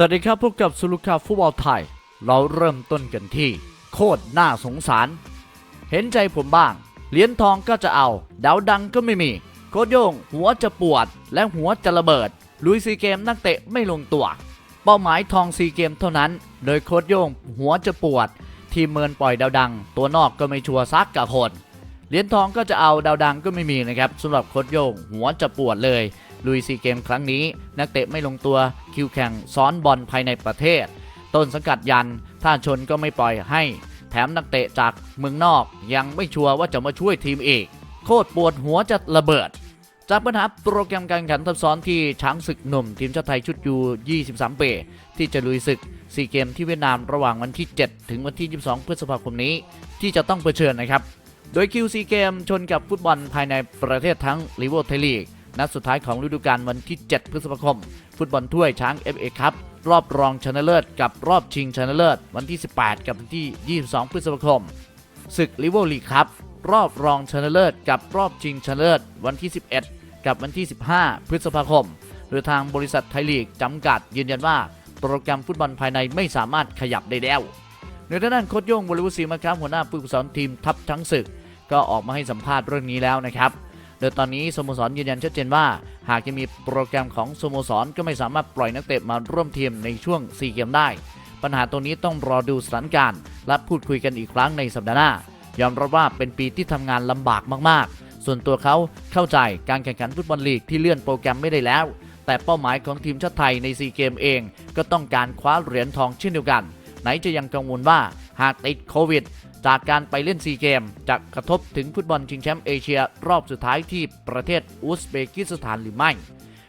สวัสดีครับพบกับสุลุคาฟุตบอลไทย เราเริ่มต้นกันที่ โคตรน่าสงสาร เห็นใจผมบ้าง เหรียญทองก็จะเอา ดาวดังก็ไม่มี โคดโยง หัวจะปวด และหัวจะระเบิด ลุยซีเกมนักเตะไม่ลงตัว เป้าหมายทองซีเกมเท่านั้น โดยโคดโยง หัวจะปวด ทีมเมินปล่อยดาวดัง ตัวนอกก็ไม่ชัวร์ซักกับคนเหรียญทองก็จะเอาดาวดังก็ไม่มีนะครับสำหรับโคดโยง หัวจะปวดเลย ลุยซีเกมครั้งนี้ นักเตะไม่ลงตัวคิวแข่งซ้อนบอลภายในประเทศ ต้นสังกัดยันถ้าชนก็ไม่ปล่อยให้ แถมนักเตะจากเมืองนอกยังไม่ชัวร์ว่าจะมาช่วยทีมอีก โคตรปวดหัวจะระเบิด จากปัญหาโปรแกรมการแข่งขันทับซ้อนที่ช้างศึกหนุ่มทีมชาติไทยชุดยู23 เปที่จะลุยศึกซีเกมที่เวียดนามระหว่างวันที่ 7 ถึงวันที่ 22 พฤษภาคมนี้ ที่จะต้องเผชิญนะครับ โดยคิวซีเกมชนกับฟุตบอลภายในประเทศทั้งลีโวไทลีก นัดสุดท้ายของฤดูกาลวันที่ 7 พฤษภาคม ฟุตบอลถ้วยช้าง FA ครับรอบรองชนะเลิศกับรอบชิงชนะเลิศวันที่ 18 กับวันที่ 22 พฤษภาคม ศึกลิเวอร์ลีครับรอบรองชนะเลิศกับรอบชิงชนะเลิศวันที่ 11 กับวันที่ 15 พฤษภาคม โดยทางบริษัทไทยลีกจำกัดยืนยันว่าโปรแกรมฟุตบอลภายในไม่สามารถขยับได้แล้วในด้านโค้ชโย่งบริวุฒิศรีมาครับหัวหน้าผู้ฝึกสอนทีมทัพทั้งศึก ก็ออกมาให้สัมภาษณ์เรื่องนี้แล้วนะครับ โดยตอนนี้สโมสรยืนยันชัดเจนว่า หากจะมีโปรแกรมของสโมสรก็ไม่สามารถปล่อยนักเตะมาร่วมทีมในช่วง 4 เกมได้ ปัญหาตรงนี้ต้องรอดูสถานการณ์และพูดคุยกันอีกครั้งในสัปดาห์หน้ายอมรับว่าเป็นปีที่ทำงานลำบากมากๆ ส่วนตัวเขาเข้าใจการแข่งขันฟุตบอลลีกที่เลื่อนโปรแกรมไม่ได้แล้ว แต่เป้าหมายของทีมชาติไทยในซีเกมเอง ก็ต้องการคว้าเหรียญทองเช่นเดียวกัน ไหนจะยังกังวลว่าหากติดโควิด จากการไปเล่นซีเกมจะกระทบถึงฟุตบอลชิงแชมป์เอเชียรอบสุดท้ายที่ประเทศอุซเบกิสถานหรือไม่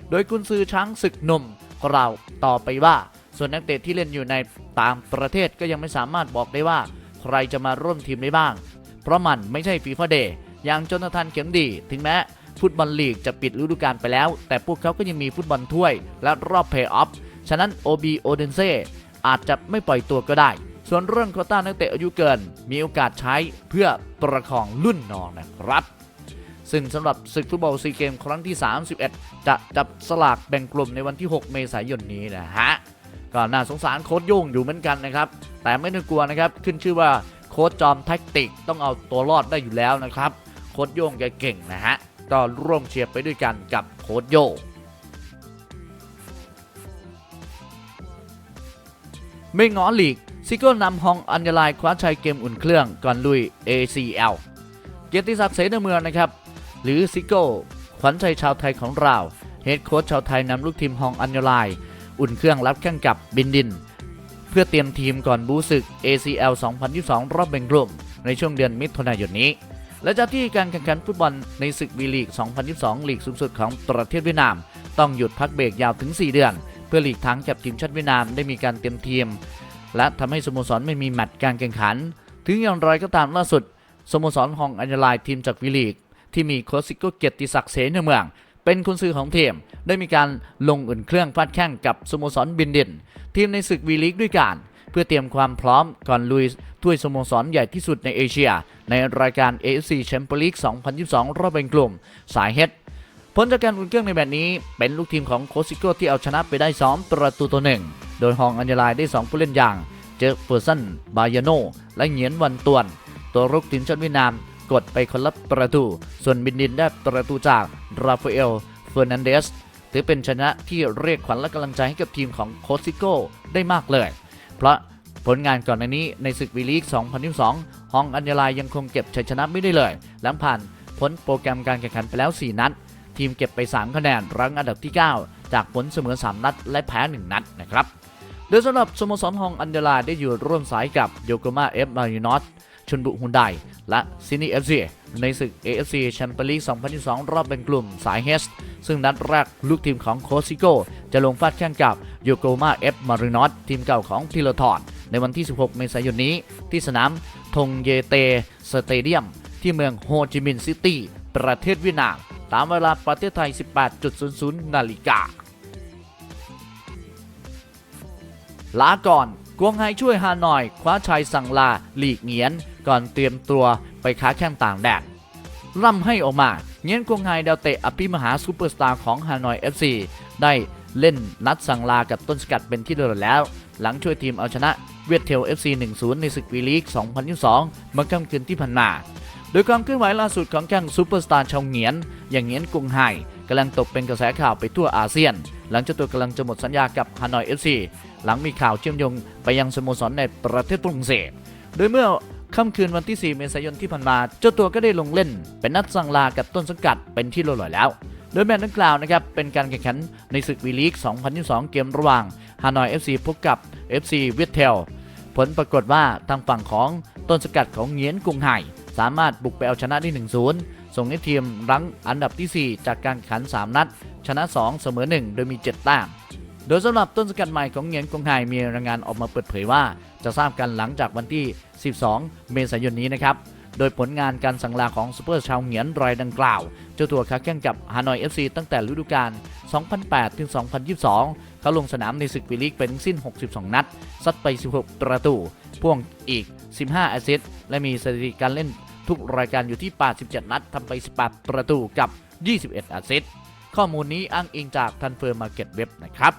โดยกุนซือช้างศึกหนุ่มกล่าวต่อไปว่า ส่วนนักเตะที่เล่นอยู่ในต่างประเทศก็ยังไม่สามารถบอกได้ว่า ใครจะมาร่วมทีมได้บ้าง เพราะมันไม่ใช่ฟีฟ่าเดย์อย่างจนาธานเข็มดี ถึงแม้ฟุตบอลลีกจะปิดฤดูกาลไปแล้ว แต่พวกเขาก็ยังมีฟุตบอลถ้วยและรอบเพย์ออฟฉะนั้น OB โอเดนเซอาจจะไม่ปล่อยตัวก็ได้ ส่วนเรื่องโคต้านักเตะอายุเกิน มีโอกาสใช้เพื่อประคองรุ่นน้องนะครับ ซึ่งสำหรับศึกฟุตบอลซีเกมครั้งที่ 31 จะจับสลากแบ่งกลุ่มในวันที่ 6 เมษายนนี้นะฮะก็น่าสงสารโค้ชโย่งอยู่เหมือนกันนะครับ แต่ไม่ต้องกลัวนะครับ ขึ้นชื่อว่าโค้ชจอมแท็กติกต้องเอาตัวรอดได้อยู่แล้วนะครับ โค้ชโย่งแกเก่งนะฮะ ก็ร่วมเชียร์ไปด้วยกันกับโค้ชโย่งไม่ง้อลีก ซิโก้นำฮองอัญญาลายคว้าชัยเกมอุ่นเครื่องก่อนลุย ACL เกียรติศักดิ์เสนาเมืองนะครับ หรือซิโก้ขวัญใจชาวไทยของเราเฮดโค้ชชาวไทยนำลูกทีมฮองอัญญาลาย อุ่นเครื่องรับแข่งกับบินดิน เพื่อเตรียมทีมก่อนบูศึก ACL 2022 รอบแบ่งกลุ่ม ในช่วงเดือนมิถุนายนนี้ และจากที่การแข่งขันฟุตบอลในศึกวีลีก 2022 ลีกสูงสุดของประเทศเวียดนาม ต้องหยุดพักเบรกยาวถึง 4 เดือน เพื่อหลีกทางกับทีมชาติเวียดนามได้มีการเตรียมทีม และทำให้สโมสรไม่มีแมตช์การแข่งขัน ถึงอย่างไรก็ตามล่าสุดสโมสรฮองอัญญลายทีมจากวีลีก ที่มีโค้ชซิโกเกียรติศักดิ์เสนเมือง เป็นคุณซื้อของทีมได้มีการลงอุ่นเครื่องฟาดแข่งกับสโมสรบินดิน ทีมในศึกวีลีกด้วยกันเพื่อเตรียมความพร้อมก่อนลุยถ้วยสโมสรใหญ่ที่สุดในเอเชีย ในรายการ AFC Champions League 2022 รอบแบ่งกลุ่ม สายเฮดผลจากการอุ่นเครื่องในแบบนี้ เป็นลูกทีมของโคชซิโก้ที่เอาชนะไปได้ 2 ประตูต่อหนึ่ง โดยฮองอัญญาลายได้ 2 ผู้เล่นอย่าง เจอเฟอร์ซันบายโน และเหงียนวันตวน ตัวรุกทีมชาติเวียดนามกดไปคนละประตู ส่วนบินดินได้ประตูจากราฟาเอลเฟอร์นันเดสถือเป็นชนะที่เรียกขวัญและกำลังใจให้กับทีมของโคชซิโก้ได้มากเลย เพราะผลงานก่อนหน้านี้ในศึกวีลีก 2022 ฮองอัญญลายยังคงเก็บชัยชนะไม่ได้เลย หลังผ่านพ้นโปรแกรมการแข่งขันไปแล้ว 4 นัด ทีมเก็บไป 3 คะแนนรั้งอันดับที่ 9 จากผลเสมอ 3 นัด และแพ้ 1 นัดนะครับ โดยสำหรับสโมสรฮองอันเดลาได้อยู่ร่วมสายกับโยโกมาเอฟมายูนอตชนบุฮุนไดและซินีเอฟซีในศึก AFC แชมเปี้ยนลีก 2022 รอบแบ่งกลุ่มสายเฮสซึ่งนัดแรกลูกทีมของโคซิโกจะลงฟาดแข่งกับโยโกมาเอฟมารูนอตทีมเก่าของทิโลทอนในวันที่ 16 เมษายนนี้ ที่สนามทงเยเตสเตเดียม ที่เมืองโฮจิมินห์ซิตี้ ประเทศเวียดนาม ตามเวลาประเทศไทย 18.00 นาฬิกา ลาก่อนกวงไฮช่วยฮานอยคว้าชัยสังลาหลีกเงียน ก่อนเตรียมตัวไปค้าแข่งต่างแดนร่ำให้ออกมา เงียนกวงไฮดาวเตะอภิมหาซูเปอร์สตาร์ของฮานอย FC ได้เล่นนัดสังลากับต้นสกัดเป็นที่เรียบร้อยแล้ว หลังช่วยทีมเอาชนะเวียดเทล FC 1-0 ในศึกวีลีก 2022 เมื่อค่ำคืนที่ผ่านมา โดยความเคลื่อนไหวล่าสุดของแข้งซูเปอร์สตาร์ชาวเหงียน อย่างเหงียนกรุงไห กำลังตกเป็นกระแสข่าวไปทั่วอาเซียน หลังเจ้าตัวกำลังจะหมดสัญญากับฮานอย FC หลังมีข่าวเชื่อมโยงไปยังสโมสรในประเทศฝรั่งเศส โดยเมื่อค่ำคืนวันที่ 4 เมษายนที่ผ่านมา เจ้าตัวก็ได้ลงเล่น เป็นนัดสั่งลากับต้นสังกัดเป็นที่เรียบร้อยแล้ว โดยแมตช์ดังกล่าวนะครับเป็นการแข่งขันในศึกวีลีก 2022 เกมระหว่างฮานอย FC พบกับ FC เวียดเทล ผลปรากฏว่าทางฝั่งของต้นสกัดของเงียนกุงไห่สามารถบุกไปเอาชนะได้ 1-0 ส่งให้ทีมรั้งอันดับที่ 4 จากการขัน 3 นัด ชนะ 2 เสมอ 1 โดยมี 7 แต้ม โดยสำหรับต้นสกัดใหม่ของเงียนกรุงไห่มีรายงานออกมาเปิดเผยว่า จะทราบกันหลังจากวันที่ 12 เมษายนนี้นะครับโดยผลงานการสังลาของซูเปอร์ชาวเหงียนรายดังกล่าว เจ้าตัวค้าแข่งกับฮานอย FC ตั้งแต่ฤดูกาล 2008 ถึง 2022 เขาลงสนามในศึกวีลีกเป็นทั้งสิ้น 62 นัด ซัดไป 16 ประตู พ่วงอีก 15 แอสซิสต์และมีสถิติการเล่น ทุกรายการอยู่ที่ 87 นัดทำไป 18 ประตูกับ 21แอสซิสต์ข้อมูลนี้อ้างอิงจากทันเฟอร์มาร์เก็ตเว็บนะครับ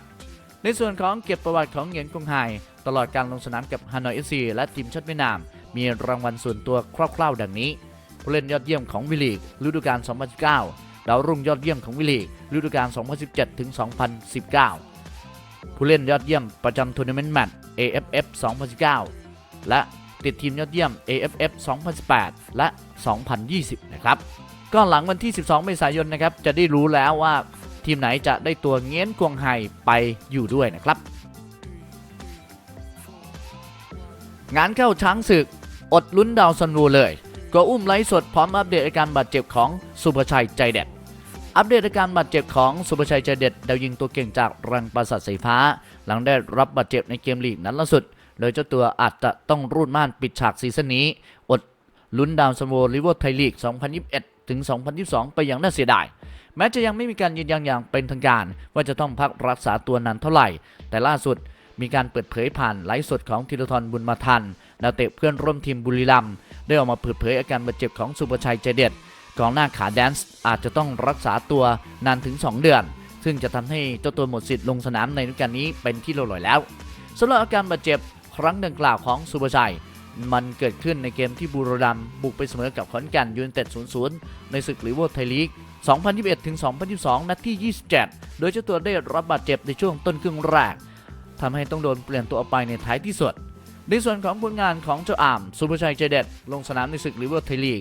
ในส่วนของเก็บประวัติของเหงียนกงไฮตลอดการลงสนามกับฮานอยเอฟซีและทีมชาติเวียดนาม มีรางวัลส่วนตัวคร่าวๆ ดังนี้ ผู้เล่นยอดเยี่ยมของวิลีกฤดูกาล 2019 ดาวรุ่งยอดเยี่ยมของวิลีกฤดูกาล 2017 ถึง 2019 ผู้เล่นยอดเยี่ยมประจำทัวร์นาเมนต์แมตช์ AFF 2019 และ ติดทีมยอดเยี่ยม AFF 2018 และ 2020 นะครับ ก็หลังวันที่ 12 เมษายนนะครับ จะได้รู้แล้วว่าทีมไหนจะได้ตัวเงี้ยนกวงไฮไปอยู่ด้วยนะครับ งานเข้าช้างศึก อดลุ้นดาวซันวูเลย ก็อุ้มไลฟ์สดพร้อมอัปเดตอาการบาดเจ็บของสุภชัยใจเด็ดอัปเดตอาการบาดเจ็บของสุภชัยใจเด็ดดาวยิงตัวเก่งจากรังปราสาทสายฟ้า หลังได้รับบาดเจ็บในเกมลีกนัดล่าสุด โดยเจ้าตัวอาจจะต้องรูดม่านปิดฉากซีซั่นนี้ อดลุ้นดาวซันโวลิเวอร์ไทยลีก 2021 ถึง 2022 ไปอย่างน่าเสียดาย แม้จะยังไม่มีการยืนยันอย่างเป็นทางการ ว่าจะต้องพักรักษาตัวนานเท่าไหร่ แต่ล่าสุดมีการเปิดเผยผ่านไลฟ์สดของธีรทรบุญมาทันนักเตะเพื่อนร่วมทีมบุรีรัมย์ได้ออกมาเปิดเผยอาการบาดเจ็บของสุภชัยใจเด็ดกองหน้าขาแดนซ์อาจจะต้องรักษาตัวนานถึง 2 เดือน ซึ่งจะทำให้เจ้าตัวหมดสิทธิ์ลงสนามในฤดูกาลนี้เป็นที่เรียบร้อยแล้วสำหรับอาการบาดเจ็บ ครั้งดังกล่าวของสุภชัย มันเกิดขึ้นในเกมที่บุรีรัมย์บุกไปเสมอกับขอนแก่นยูนเต็ด 0-0 ในศึกลีเวอร์ไทยลีก 2021ถึง2022 นัดที่ 27 โดยเจ้าตัวได้รับบาดเจ็บในช่วงต้นครึ่งแรกทำให้ต้องโดนเปลี่ยนตัวออกไปในท้ายที่สุดในส่วนของผลงานของเจ้าอ่ามสุภชัยใจเด็ด ลงสนามในศึกลิเวอร์ไทยลีก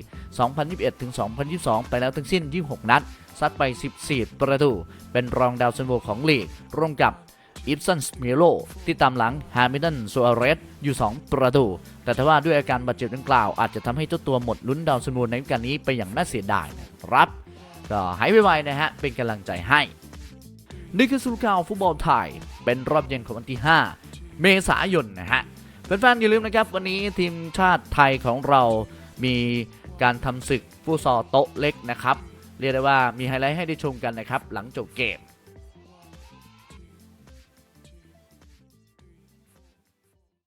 2021ถึง2022 ไปแล้วทั้งสิ้น 26 นัด ซัดไป 14 ประตู เป็นรองดาวซันโวของลีก ร่วมกับ อิฟสันสเมโลที่ตามหลังฮามิลตันโซอาเรสอยู่ 2 ประตู แต่ถ้าว่าด้วยอาการบาดเจ็บดังกล่าว อาจจะทำให้เจ้าตัวหมดลุ้นดาวซันโวในการนี้ไปอย่างน่าเสียดายนะครับ ก็หายไวๆนะฮะ เป็นกำลังใจให้ นี่คือสุลข่าวฟุตบอลไทย เป็นรอบเย็นของวันที่ 5 เมษายนนะฮะแฟนๆอย่าลืมนะครับ วันนี้ทีมชาติไทยของเรามีการทำศึกฟุตซอลโต๊ะเล็กนะครับ เรียกได้ว่ามีไฮไลท์ให้ได้ชมกันนะครับ หลังจบเกม